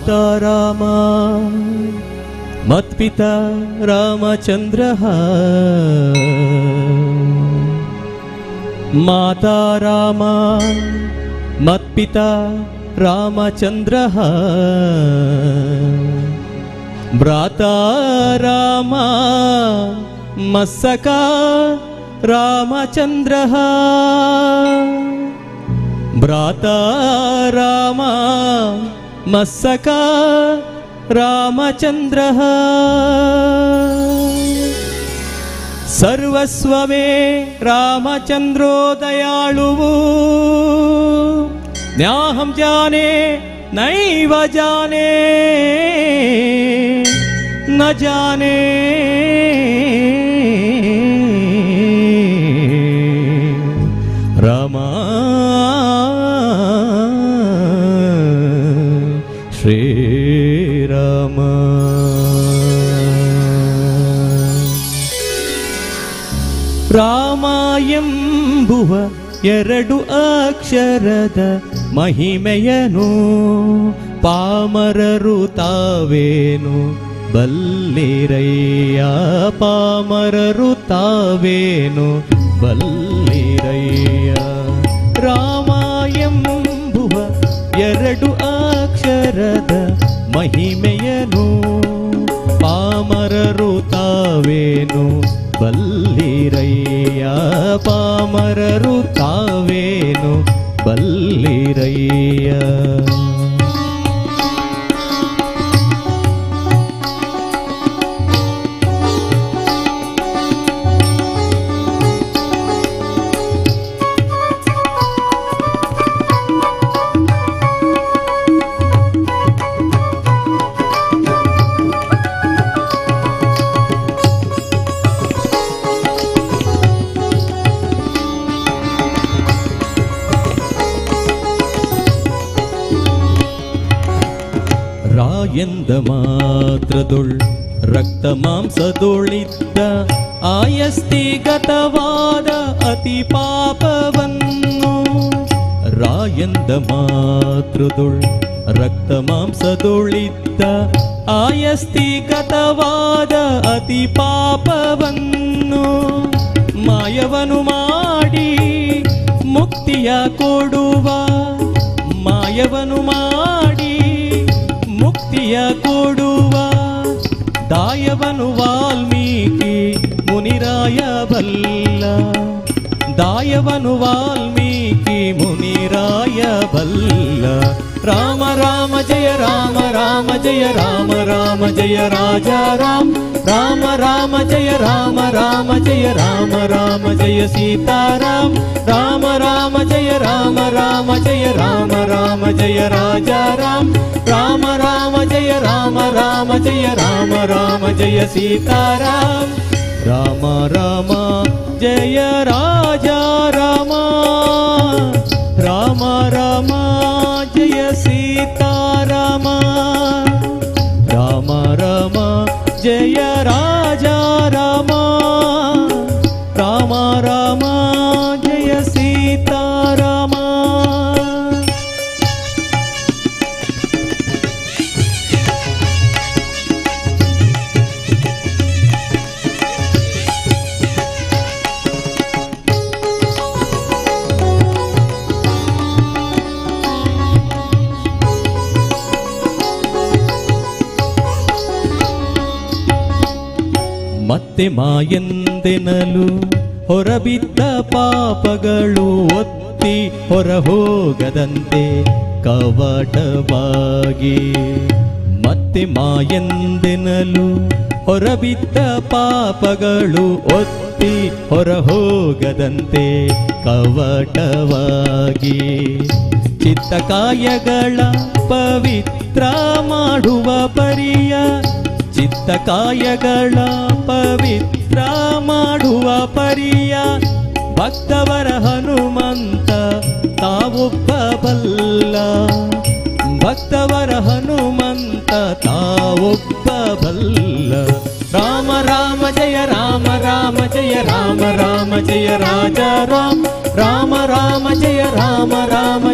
माता रामा मत्पिता रामचन्द्रः माता रामा मत्पिता रामचन्द्रः भ्राता रामा मत्सका रामचन्द्रः भ्राता रामा మస్సకా రామచంద్ర. సర్వస్వమే రామచంద్రో దయాళువు న్యాహం జానే నైవ జానే. న జానే. రామా ರಾಮಾಯಂಬುವ ಎರಡು ಅಕ್ಷರದ ಮಹಿಮೆಯನು, ಪಾಮರರು ತಾವೇನು? ಬಲ್ಲಿರಯ್ಯ, ಪಾಮರರು ತಾವೇನು? ಬಲ್ಲಿರಯ್ಯ, ರಾಮಾಯಂಬುವ ಎರಡು ಅಕ್ಷರದ ಮಹಿಮೆಯನು, ಪಾಮರರು ತಾವೇನು? ಬಲ್ಲಿರಯ್ಯ ಪಾಮರರು ತಾವೇನು ಬಲ್ಲಿರಯ್ಯ? ರಾಯಂದ ಮಾತ್ರದೊಳ್ ರಕ್ತ ಮಾಂಸದೊಳಿದ್ದ ಆಯಸ್ತಿಗತವಾದ ಅತಿ ಪಾಪವನ್ನು ರಾಯಂದ ಮಾತ್ರದೊಳ್ ರಕ್ತ ಮಾಂಸದೊಳಿದ್ದ ಆಯಸ್ತಿಗತವಾದ ಅತಿ ಪಾಪವನ್ನು ಮಾಯವನು ಮಾಡಿ ಮುಕ್ತಿಯ ಕೊಡುವ ಮಾಯವನು ಮಾಡಿ ಮುಕ್ತಿಯ ಕೊಡುವ ದಾಯವನು ವಾಲ್ಮೀಕಿ ಮುನಿರಾಯ ಬಲ್ಲ ದಾಯವನು ವಾಲ್ಮೀಕಿ ಮುನಿರಾಯ ಬಲ್ಲ ರಾಮ ರಾಮ ಜಯ ರಾಮ ರಾಮ ಜಯ ರಾಮ ರಾಮ ಜಯ ರಾಜ ರಾಮ రామ రామ జయ రామ రామ జయ రామ రామ జయ సీతారాం రామ రామ జయ రామ రామ జయ రామ రామ జయ రాజారాం రామ రామ జయ రామ రామ జయ రామ రామ జయ సీతారాం రామ రామ జయ రాజా రామ రామ రామ జయ సీతారామ రామ రామ జయ ಮತ್ತೆ ಮಾಯಂದೆನಲು ಹೊರಬಿದ್ದ ಪಾಪಗಳು ಒತ್ತಿ ಹೊರ ಹೋಗದಂತೆ ಕವಟವಾಗಿ. ಮತ್ತೆ ಮಾಯಂದೆನಲು ಹೊರಬಿದ್ದ ಪಾಪಗಳು ಒತ್ತಿ ಹೊರ ಹೋಗದಂತೆ ಕವಟವಾಗಿ. ಚಿತ್ತಕಾಯಗಳ ಪವಿತ್ರ ಮಾಡುವ ಪರಿಯ ಚಿತ್ತಕಾಯಗಳ ಪವಿತ್ರ ಮಾಡುವ ಪರಿಯ ಭಕ್ತವರ ಹನುಮಂತ ತಾವೊಬ್ಬ ಬಲ್ಲ ಭಕ್ತವರ ಹನುಮಂತ ತಾವೊಬ್ಬ ಬಲ್ಲ ರಾಮ ರಾಮ ಜಯ ರಾಮ ರಾಮ ಜಯ ರಾಮ ರಾಮ ಜಯ ರಾಜ ರಾಮ ರಾಮ ರಾಮ ಜಯ ರಾಮ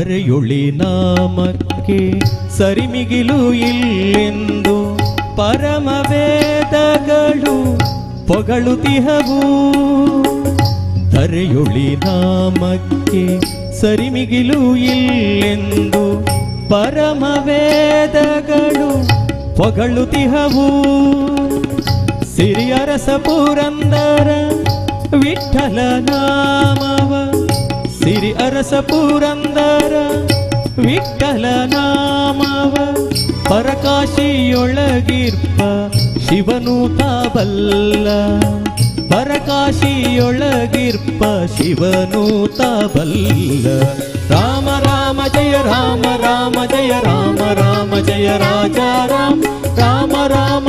ಧರೆಯೊಳಿ ನಾಮಕ್ಕೆ ಸರಿಮಿಗಿಲು ಇಲ್ಲೆಂದು ಪರಮ ವೇದಗಳು ಪೊಗಳುತಿಹವು ಕರೆಯೊಳಿ ನಾಮಕ್ಕೆ ಸರಿಮಿಗಿಲು ಇಲ್ಲೆಂದು ಪರಮ ವೇದಗಳು ಪೊಗಳುತಿಹವು ಸಿರಿಯರಸ ಪುರಂದರ ವಿಠಲ ನಾಮವ ಸಿರಿ ಅರಸ ಪುರಂದರ ವಿಠಲ ನಾಮವ ಪರಕಾಶಿಯೊಳಗಿರ್ಪ ಶಿವನು ತಾಬಲ್ಲ ಪರಕಾಶಿಯೊಳಗಿರ್ಪ ಶಿವನು ತಾಬಲ್ಲ ರಾಮ ರಾಮ ಜಯ ರಾಮ ರಾಮ ಜಯ ರಾಮ ರಾಮ ಜಯ ರಾಜ ರಾಮ ರಾಮ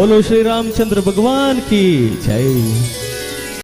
बोलो श्री रामचंद्र भगवान की जय।